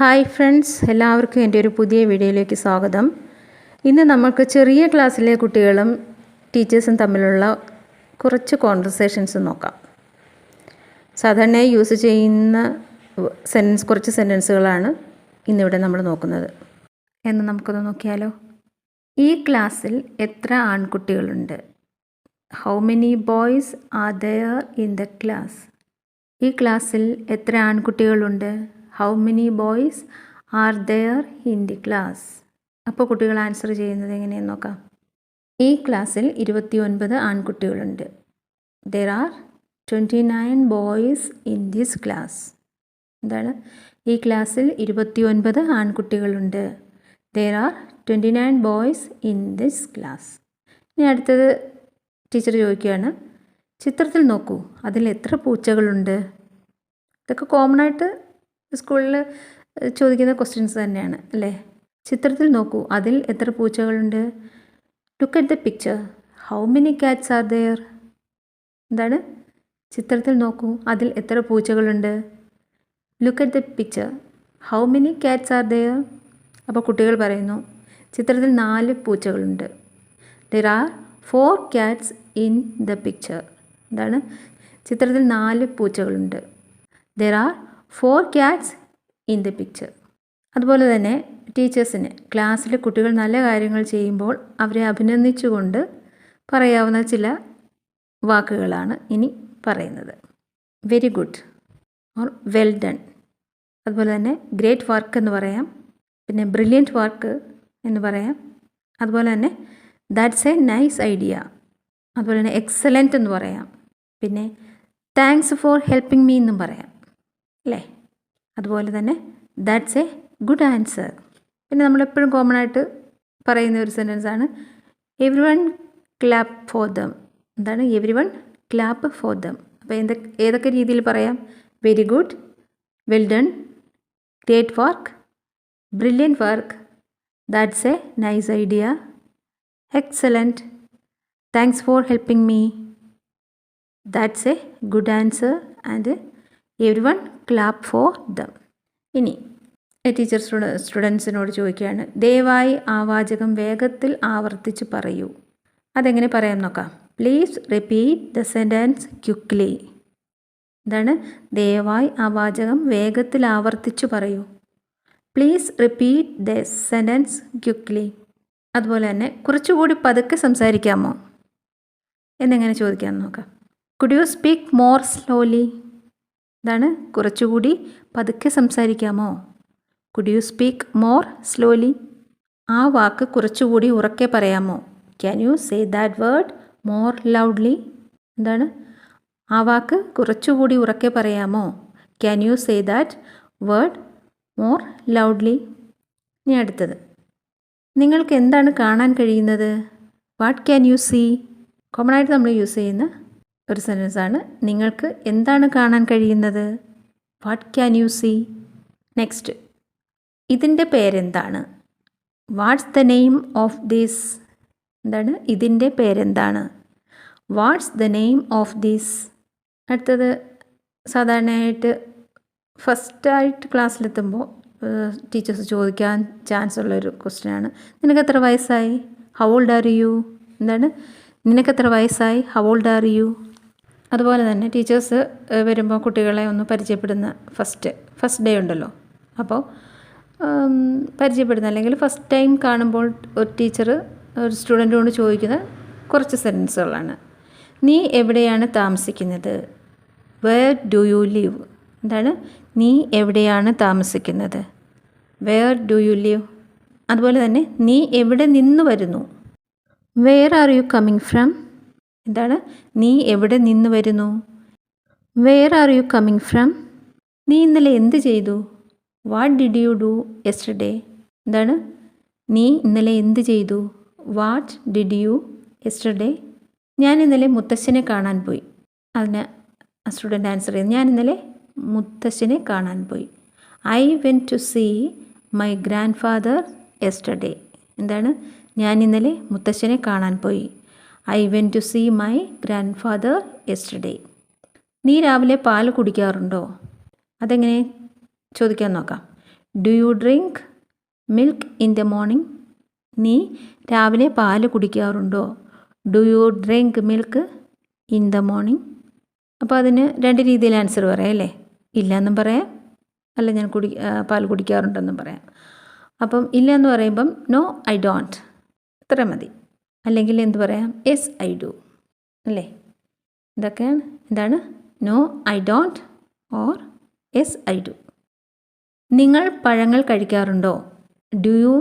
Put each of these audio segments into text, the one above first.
Hi friends എല്ലാവർക്കും എന്റെ ഒരു പുതിയ വീഡിയോയിലേക്ക് സ്വാഗതം. ഇന്ന് നമുക്ക് ചെറിയ ക്ലാസ്സിലെ കുട്ടികളും ടീച്ചേഴ്സും തമ്മിലുള്ള കുറച്ച് കോൺവെർസേഷൻസ് നോക്കാം. സാധാരണയായി യൂസ് ചെയ്യുന്ന സെന്റൻസ് കുറച്ച് സെന്റൻസുകളാണ് ഇന്നിവിടെ നമ്മൾ നോക്കുന്നത്. എന്ന് നമുക്കൊന്ന് നോക്കിയാലോ? ഈ ക്ലാസ്സിൽ എത്ര ആൺകുട്ടികളുണ്ട്? How many boys are there in the class ഈ ക്ലാസ്സിൽ എത്ര ആൺകുട്ടികളുണ്ട്? How many boys are there in the class അപ്പോൾ കുട്ടികൾ ആൻസർ ചെയ്യുന്നത് എങ്ങനെയെന്ന് നോക്കാം. ഈ ക്ലാസ്സിൽ ഇരുപത്തി ഒൻപത് ആൺകുട്ടികളുണ്ട്. There are twenty nine boys in this class എന്താണ്? ഈ ക്ലാസ്സിൽ ഇരുപത്തി ഒൻപത് ആൺകുട്ടികളുണ്ട്. There are twenty nine boys in this class ഇനി അടുത്തത് ടീച്ചർ ചോദിക്കുകയാണ്. ചിത്രത്തിൽ നോക്കൂ. അതിൽ എത്ര പൂച്ചകളുണ്ട്? ഇതൊക്കെ കോമൺ ആയിട്ട് സ്കൂളിൽ ചോദിക്കുന്ന ക്വസ്റ്റ്യൻസ് തന്നെയാണ് അല്ലേ? ചിത്രത്തിൽ നോക്കൂ അതിൽ എത്ര പൂച്ചകളുണ്ട്? Look at the picture how many cats are there എന്താണ്? ചിത്രത്തിൽ നോക്കൂ അതിൽ എത്ര പൂച്ചകളുണ്ട്? Look at the picture how many cats are there അപ്പോൾ കുട്ടികൾ പറയുന്നു ചിത്രത്തിൽ നാല് പൂച്ചകളുണ്ട്. There are four cats in the picture എന്താണ്? ചിത്രത്തിൽ നാല് പൂച്ചകളുണ്ട്. There are four cats in the picture. അതുപോലെ തന്നെ ടീച്ചേഴ്സിന് ക്ലാസ്സിലെ കുട്ടികൾ നല്ല കാര്യങ്ങൾ ചെയ്യുമ്പോൾ അവരെ അഭിനന്ദിച്ചുകൊണ്ട് പറയാവുന്ന ചില വാക്കുകളാണ് ഇനി പറയുന്നത്. Very good or well done അതുപോലെ തന്നെ ഗ്രേറ്റ് വർക്ക് എന്ന് പറയാം. പിന്നെ ബ്രില്യന്റ് വർക്ക് എന്ന് പറയാം. അതുപോലെ തന്നെ ദാറ്റ്സ് എ നൈസ് ഐഡിയ അതുപോലെ തന്നെ എക്സലന്റ് എന്ന് പറയാം. പിന്നെ താങ്ക്സ് ഫോർ ഹെൽപ്പിംഗ് മീ എന്നും പറയാം. അല്ലേ? അതുപോലെ തന്നെ ദാറ്റ്സ് എ ഗുഡ് ആൻസർ പിന്നെ നമ്മളെപ്പോഴും കോമൺ ആയിട്ട് പറയുന്ന ഒരു സെന്റൻസ് ആണ് every one clap for them എന്താണ്? Every one clap for them അപ്പോൾ എന്തൊക്കെ ഏതൊക്കെ രീതിയിൽ പറയാം? Very good well done great work brilliant work that's a nice idea excellent thanks for helping me that's a good answer and everyone clap for them ഇനി teacher സ്റ്റുഡ സ്റ്റുഡൻസിനോട് ചോദിക്കുകയാണ് ദയവായി ആ വാചകം വേഗത്തിൽ ആവർത്തിച്ച് പറയൂ. അതെങ്ങനെ പറയാം നോക്കാം. Please repeat the sentence quickly എന്താണ് ദയവായി ആ വാചകം വേഗത്തിൽ ആവർത്തിച്ചു പറയൂ. Please repeat the sentence quickly അതുപോലെ തന്നെ കുറച്ചുകൂടി പതുക്കെ സംസാരിക്കാമോ? എന്നെങ്ങനെ ചോദിക്കാമെന്ന് നോക്കാം. Could you speak more slowly ഇതാണ് കുറച്ചുകൂടി പതുക്കെ സംസാരിക്കാമോ? Could you speak more slowly ആ വാക്ക് കുറച്ചുകൂടി ഉറക്കെ പറയാമോ? Can you say that word more loudly എന്താണ്? ആ വാക്ക് കുറച്ചുകൂടി ഉറക്കെ പറയാമോ? Can you say that word more loudly ഇനി അടുത്തത്. നിങ്ങൾക്ക് എന്താണ് കാണാൻ കഴിയുന്നത്? What can you see common ആയിട്ട് നമ്മൾ യൂസ് ചെയ്യുന്ന ഒരു സെന്റൻസാണ്. നിങ്ങൾക്ക് എന്താണ് കാണാൻ കഴിയുന്നത്? What can you see next ഇതിന്റെ പേരെന്താണ്? What's the name of this എന്താണ്? ഇതിന്റെ പേരെന്താണ്? What's the name of this അടുത്തത് സാധാരണയായിട്ട് ഫസ്റ്റായിട്ട് ക്ലാസ്സിലെത്തുമ്പോൾ ടീച്ചേഴ്സ് ചോദിക്കാൻ ചാൻസ് ഉള്ളൊരു ക്വസ്റ്റ്യനാണ് നിനക്ക് എത്ര വയസ്സായി? ഹൗ ഓൾഡ് ആർ യു എന്താണ്? നിനക്ക് എത്ര വയസ്സായി? ഹൗ ഓൾഡ് ആർ യു അതുപോലെ തന്നെ ടീച്ചേഴ്സ് വരുമ്പോൾ കുട്ടികളെ ഒന്ന് പരിചയപ്പെടുന്ന ഫസ്റ്റ് ഫസ്റ്റ് ഡേ ഉണ്ടല്ലോ. അപ്പോൾ പരിചയപ്പെടുന്ന അല്ലെങ്കിൽ ഫസ്റ്റ് ടൈം കാണുമ്പോൾ ഒരു ടീച്ചർ ഒരു സ്റ്റുഡന്റിനോട് ചോദിക്കുന്ന കുറച്ച് സെന്റൻസുകളാണ് നീ എവിടെയാണ് താമസിക്കുന്നത്? വേർ ഡു യു ലീവ് എന്താണ്? നീ എവിടെയാണ് താമസിക്കുന്നത്? വേർ ഡു യു ലീവ് അതുപോലെ തന്നെ നീ എവിടെ നിന്ന് വരുന്നു? Where are you coming from എന്താണ്? നീ എവിടെ നിന്ന് വരുന്നു? Where are you coming from നീ ഇന്നലെ എന്ത് ചെയ്തു? What did you do yesterday എന്താണ്? നീ ഇന്നലെ എന്ത് ചെയ്തു? വാട്ട് ഡിഡ് യു യെസ്റ്റർഡേ ഞാൻ ഇന്നലെ മുത്തശ്ശനെ കാണാൻ പോയി. അതിന് സ്റ്റുഡന്റ് ആൻസർ ചെയ്തു ഞാൻ ഇന്നലെ മുത്തശ്ശനെ കാണാൻ പോയി. I went to see my grandfather yesterday എന്താണ്? ഞാൻ ഇന്നലെ മുത്തശ്ശനെ കാണാൻ പോയി. I went to see my grandfather yesterday നീ രാവിലെ പാൽ കുടിക്കാറുണ്ടോ? അതെങ്ങനെ? ചോദിക്കാൻ നോക്കാം. Do you drink milk in the morning നീ രാവിലെ പാൽ കുടിക്കാറുണ്ടോ? Do you drink milk in the morning അപ്പോൾ അതിന് രണ്ട് രീതിയിൽ ആൻസർ പറയാം അല്ലേ? ഇല്ല എന്നും പറയാം. അല്ല ഞാൻ കുടി പാൽ കുടിക്കാറുണ്ടെന്നും പറയാം. അപ്പം ഇല്ല എന്ന് പറയുമ്പം നോ ഐ ഡോണ്ട് ഇത്ര മതി. അല്ലെങ്കിൽ എന്ത് പറയാം? എസ് ഐ ഡു അല്ലേ? ഇതൊക്കെയാണ് എന്താണ്? No I don't or yes I do നിങ്ങൾ പഴങ്ങൾ കഴിക്കാറുണ്ടോ? ഡു യു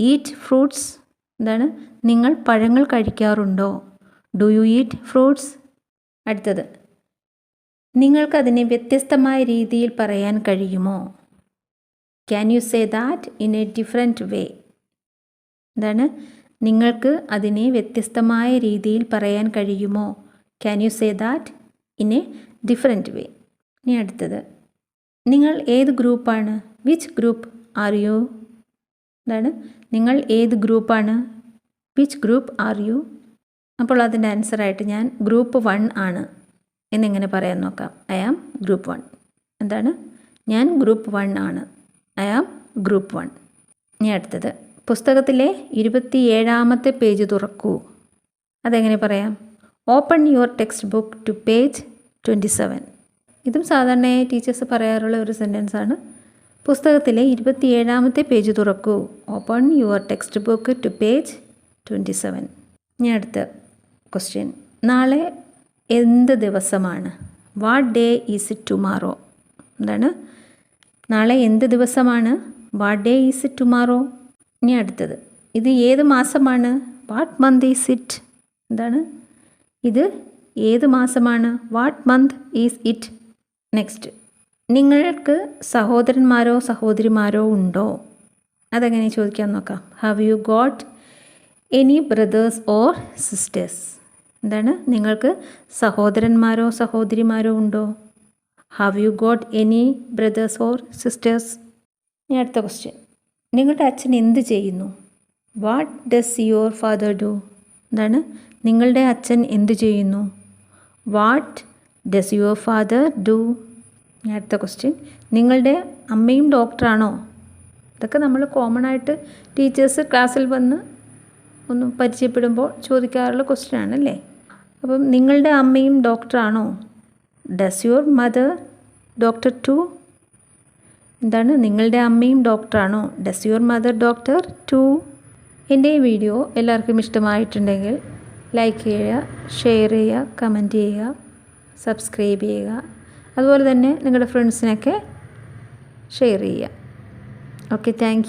ഈറ്റ് ഫ്രൂട്ട്സ് എന്താണ്? നിങ്ങൾ പഴങ്ങൾ കഴിക്കാറുണ്ടോ? ഡു യു ഈറ്റ് ഫ്രൂട്ട്സ് അടുത്തത്. നിങ്ങൾക്കതിനെ വ്യത്യസ്തമായ രീതിയിൽ പറയാൻ കഴിയുമോ? Can you say that in a different way എന്താണ്? നിങ്ങൾക്ക് അതിനെ വ്യത്യസ്തമായ രീതിയിൽ പറയാൻ കഴിയുമോ? Can you say that in a different way ഇനി അടുത്തത്. നിങ്ങൾ ഏത് ഗ്രൂപ്പാണ്? വിച്ച് ഗ്രൂപ്പ് ആർ യു എന്താണ് നിങ്ങൾ ഏത് ഗ്രൂപ്പാണ്? വിച്ച് ഗ്രൂപ്പ് ആർ യു അപ്പോൾ അതിന്റെ ആൻസറായിട്ട് ഞാൻ ഗ്രൂപ്പ് വൺ ആണ് എന്നിങ്ങനെ പറയാൻ നോക്കാം. ഐ ആം ഗ്രൂപ്പ് വൺ എന്താണ്? ഞാൻ ഗ്രൂപ്പ് വൺ ആണ്. ഐ ആം ഗ്രൂപ്പ് വൺ ഇനി അടുത്തത്. പുസ്തകത്തിലെ ഇരുപത്തി ഏഴാമത്തെ പേജ് തുറക്കൂ. അതെങ്ങനെ പറയാം? Open your textbook to page twenty seven ഇതും സാധാരണയായി ടീച്ചേഴ്സ് പറയാറുള്ള ഒരു സെന്റൻസ് ആണ്. പുസ്തകത്തിലെ ഇരുപത്തി ഏഴാമത്തെ പേജ് തുറക്കൂ. Open your textbook to page twenty seven ഞാൻ അടുത്ത ക്വസ്റ്റ്യൻ നാളെ എന്ത് ദിവസമാണ്? What day is it tomorrow എന്താണ്? നാളെ എന്ത് ദിവസമാണ്? What day is it tomorrow ഇനി അടുത്തത്. ഇത് ഏത് മാസമാണ്? What month is it? എന്താണ്? ഇത് ഏത് മാസമാണ്? What month is it? Next നിങ്ങൾക്ക് സഹോദരന്മാരോ സഹോദരിമാരോ ഉണ്ടോ? അതെങ്ങനെ ചോദിക്കാൻ നോക്കാം. Have you got any brothers or sisters എന്താണ്? നിങ്ങൾക്ക് സഹോദരന്മാരോ സഹോദരിമാരോ ഉണ്ടോ? Have you got any brothers or sisters ഇനി അടുത്ത ക്വസ്റ്റ്യൻ നിങ്ങളുടെ അച്ഛൻ എന്ത് ചെയ്യുന്നു? What does your father do എന്താണ്? നിങ്ങളുടെ അച്ഛൻ എന്ത് ചെയ്യുന്നു? What does your father do അടുത്ത ക്വസ്റ്റ്യൻ നിങ്ങളുടെ അമ്മയും ഡോക്ടറാണോ ഇതൊക്കെ നമ്മൾ കോമൺ ആയിട്ട് ടീച്ചേഴ്സ് ക്ലാസ്സിൽ വന്ന് ഒന്ന് പരിചയപ്പെടുമ്പോൾ ചോദിക്കാറുള്ള ക്വസ്റ്റ്യൻ ആണല്ലേ? അപ്പം നിങ്ങളുടെ അമ്മയും ഡോക്ടറാണോ does your mother doctor too എന്താണ്? നിങ്ങളുടെ അമ്മയും ഡോക്ടറാണോ? Does your mother doctor too എന്റെ ഈ വീഡിയോ എല്ലാവർക്കും ഇഷ്ടമായിട്ടുണ്ടെങ്കിൽ ലൈക്ക് ചെയ്യുക ഷെയർ ചെയ്യുക കമന്റ് ചെയ്യുക സബ്സ്ക്രൈബ് ചെയ്യുക. അതുപോലെ തന്നെ നിങ്ങളുടെ ഫ്രണ്ട്സിനൊക്കെ ഷെയർ ചെയ്യുക. Okay thank